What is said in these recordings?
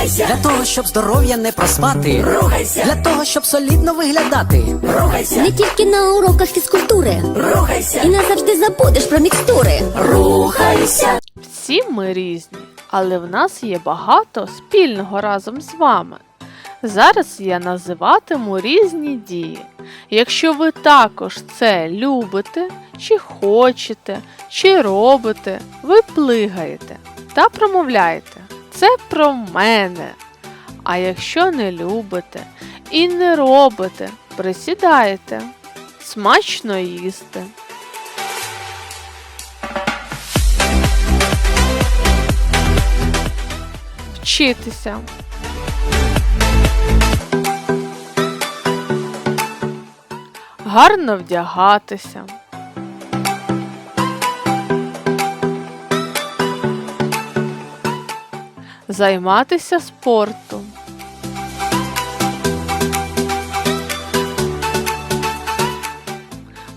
Рухайся, Для того, щоб здоров'я не проспати. рухайся, Для того, щоб солідно виглядати. рухайся, Не тільки на уроках фізкультури. рухайся, І назавжди забудеш про мікстури. рухайся. Всі ми різні, але в нас є багато спільного разом з вами. Зараз я називатиму різні дії. Якщо ви також це любите, чи хочете, чи робите, ви плигаєте та промовляєте. Це про мене. А якщо не любите і не робите, присідаєте. Смачно їсти. Вчитися. Гарно вдягатися. Займатися спортом.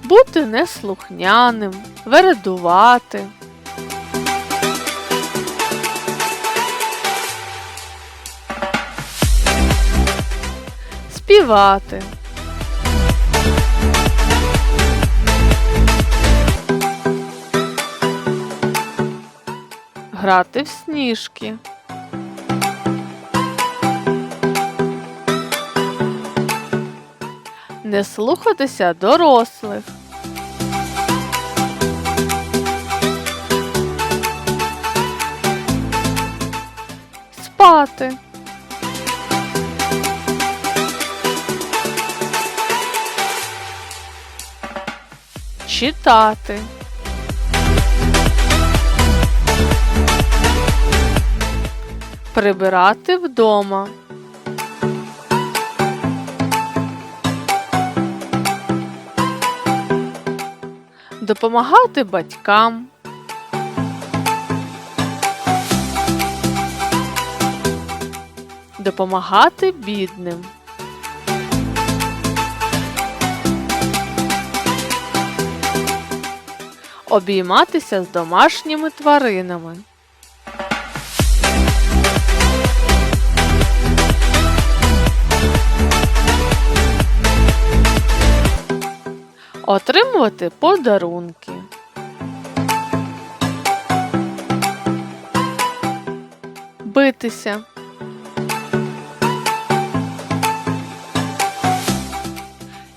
Бути неслухняним, вередувати. Співати. Грати в сніжки. Не слухатися дорослих. Спати. Читати. Прибирати вдома. Допомагати батькам. Допомагати бідним. Обійматися з домашніми тваринами. Отримувати подарунки. Битися.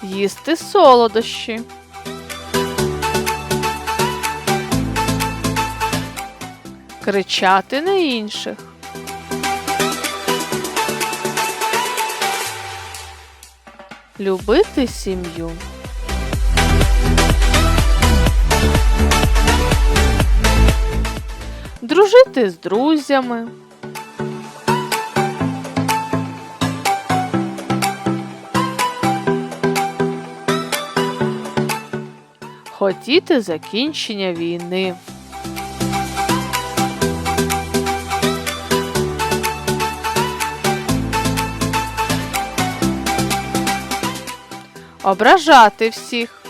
Їсти солодощі. Кричати на інших. Любити сім'ю. Дружити з друзями. Хотіти закінчення війни. Ображати всіх.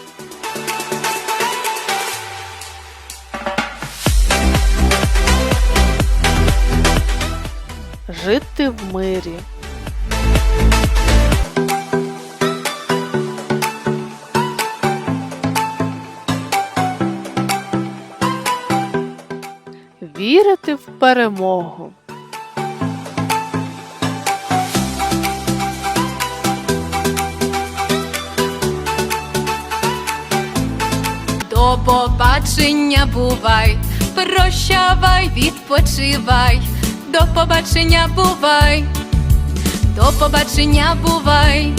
Жити в мирі. Вірити в перемогу. До побачення бувай, прощавай, відпочивай, до побачення бувай, до побачення бувай,